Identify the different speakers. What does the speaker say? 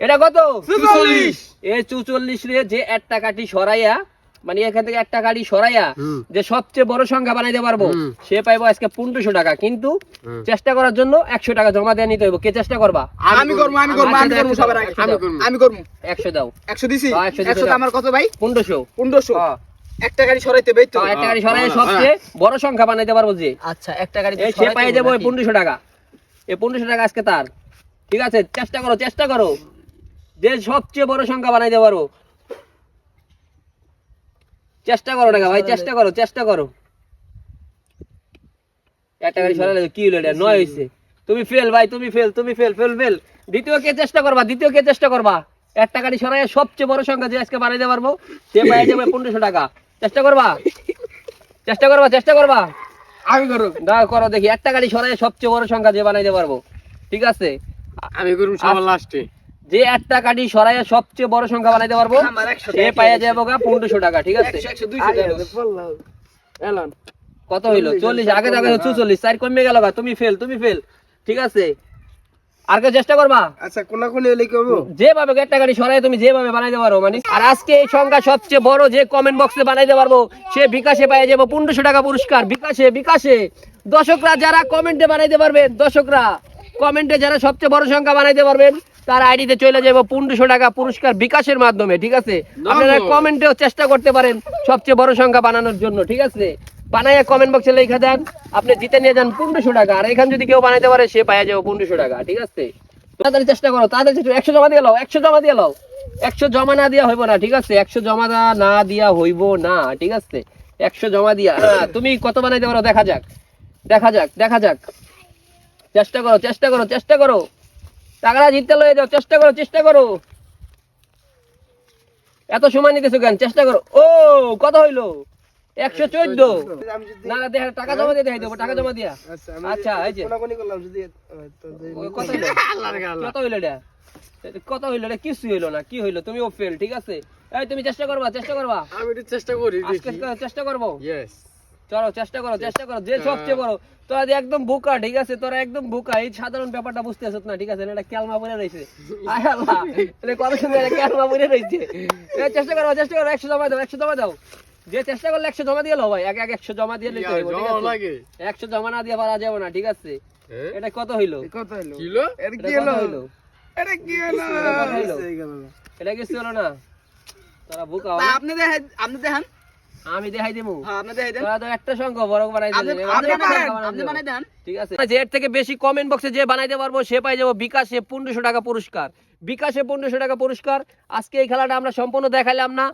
Speaker 1: এটা কত?
Speaker 2: চুচল্লিশ।
Speaker 1: এই চুচল্লিশ রে যে এক টাকাটি সরাইয়া মানে এখান থেকে এক টাকাটি সরাইয়া যে সবচেয়ে বড় সংখ্যা বানাইতে পারব সে পাইবো আজকে পনেরোশো টাকা। কিন্তু চেষ্টা করার জন্য একশো টাকা জমা দেওয়া নিতে হইব। কে চেষ্টা করবা?
Speaker 3: আমি করব আমি করব। আমি করব সবার
Speaker 2: আমি করব।
Speaker 1: একশো দাও।
Speaker 3: একশো দিছি?
Speaker 1: হ্যাঁ, একশো।
Speaker 3: আমার কত ভাই?
Speaker 1: পনেরোশো।
Speaker 3: পনেরোশো।
Speaker 1: হ্যাঁ।
Speaker 3: একটা গাড়ি সরাইতে বেই তো?
Speaker 1: তো এক টাকাটি সরাইয়া
Speaker 2: হ্যাঁ,
Speaker 1: সবচেয়ে বড় সংখ্যা বানাইতে পারব যে।
Speaker 3: আচ্ছা একটা গাড়ি
Speaker 1: সে পাই যাব পনেরোশো টাকা। এই পনেরোশো টাকা আজকে তার। ঠিক আছে চেষ্টা করো চেষ্টা করো। যে সবচেয়ে বড় সংখ্যা বানাইতে পারো চেষ্টা করো টাকা ভাই চেষ্টা করো চেষ্টা করো। একটা গাড়ি সরালে কি হলো এটা? নয় হয়েছে তুমি ফেল ভাই তুমি ফেল তুমি ফেল ফেল ফেল দ্বিতীয় কে চেষ্টা করবা? দ্বিতীয় কে চেষ্টা করবা? একটা গাড়ি সরাই সবচেয়ে বড় সংখ্যা যে আজকে বানাইতে পারব সে পাই যাবে পনেরোশো টাকা। চেষ্টা করবা? চেষ্টা করবা চেষ্টা করবা?
Speaker 3: আমি করব
Speaker 1: দাও করো দেখি। একটা গাড়ি সরাই সবচেয়ে বড় সংখ্যা যে বানাইতে পারব ঠিক আছে?
Speaker 2: আমি সবার লাস্টে
Speaker 1: যে একটা গাড়ি সরাই সবচেয়ে বড় সংখ্যা বানাইতে পারব সে পাইয়া যাব গা পনেরোশো টাকা ঠিক আছে? কত হইল? চল্লিশ আগে আগে চুচল্লিশ চার কমে গেল গা তুমি ফেল তুমি ফেল ঠিক আছে? আর কেউ চেষ্টা করবা?
Speaker 3: আচ্ছা কোনা কোনে এলে হব?
Speaker 1: যেভাবে একটা গাড়ি সরাই তুমি যেভাবে বানাইতে পারো মানে? আর আজকে এই সংখ্যা সবচেয়ে বড় যে কমেন্ট বক্সে বানাইতে পারব সে বিকাশে পাই যাব পনেরোশো টাকা পুরস্কার বিকাশে বিকাশে। দর্শকরা যারা কমেন্টে বানাইতে পারবেন দর্শকরা কমেন্টে যারা সবচেয়ে বড় সংখ্যা বানাইতে পারবেন তার আইডিতে চলে যাব পনেরোশো টাকা পুরস্কার বিকাশের মাধ্যমে ঠিক আছে? আপনারা কমেন্টেও চেষ্টা করতে পারেন সবচেয়ে বড় সংখ্যা বানানোর জন্য ঠিক আছে? বানাইয়া কমেন্ট বক্সে লেখা দেন আপনি জিতে নিয়ে যান পনেরোশো টাকা। আর এখানে যদি কেউ বানাইতে পারে সে যাব পনেরোশো টাকা ঠিক আছে? তাড়াতাড়ি চেষ্টা করো তাড়াতাড়ি চেষ্টা একশো জমা দিয়ে লাও একশো জমা দিয়ে লাও। একশো জমা না দিয়া হইব না ঠিক আছে? একশো জমা না দিয়া হইব না ঠিক আছে? একশো জমা দিয়া হ্যাঁ, তুমি কত বানাইতে পারো দেখা যাক। দেখা যাক দেখা যাক। চেষ্টা করো চেষ্টা করো চেষ্টা করো। টাকাটা জিততে লয়ে যাও চেষ্টা করো চেষ্টা করো। এত সময় নিতেছো কেন? চেষ্টা করো। ও কত হইল? একশো চোদ্দ। না না দেখা টাকা জমা দিয়ে দেখাই দেবো টাকা জমা দিয়া। আচ্ছা এই যে। কত হইল? কত হইল এটা? এটা কত হইল এটা? কিছু হইল না কি হইল? তুমিও ফেল ঠিক আছে? এই তুমি চেষ্টা করবা চেষ্টা করবা।
Speaker 2: আমি চেষ্টা করি
Speaker 1: চেষ্টা করব।
Speaker 2: ইয়েস
Speaker 1: চলো চেষ্টা করো চেষ্টা করো যে সবচেয়ে বড়। তোরা যে একদম বোকা ঠিক আছে? তোরা একদম বোকা এই সাধারণ ব্যাপারটা বুঝতে আসত না ঠিক আছে? এটা ক্যালমা পরে রয়েছে। আয় আল্লাহ এটা কত সুন্দর এটা ক্যালমা পরে রয়েছে। চেষ্টা করো চেষ্টা করো একশো জমা দাও একশো জমা দাও। যে চেষ্টা করলে একশো জমা দিয়ে লো ভাই এক এক একশো জমা দিয়ে নিতে হইব ঠিক আছে?
Speaker 2: লাগে।
Speaker 1: একশো জমা না দিয়ে পারা যাবে না ঠিক আছে?
Speaker 2: হ্যাঁ?
Speaker 1: এটা কত হইল?
Speaker 3: কত হলো
Speaker 2: কিলো?
Speaker 3: এটা কি হলো
Speaker 1: হইল?
Speaker 3: এটা কি হলো
Speaker 1: এটা হইল? কিছু হলো না। তোরা বোকা
Speaker 3: আপনি দেখেন আপনি দেখেন।
Speaker 1: আমি দেখাই দেবো।
Speaker 3: হ্যাঁ
Speaker 1: একটা সংখ্যা বড় বানাই
Speaker 3: দেন।
Speaker 1: ঠিক আছে। যে এর থেকে বেশি কমেন্ট বক্সে যে বানাইতে পারব সে পাই যাব বিকাশে পনেরোশো টাকা পুরস্কার। বিকাশে পনেরোশো টাকা পুরস্কার। আজকে এই খেলাটা আমরা সম্পূর্ণ দেখালাম না।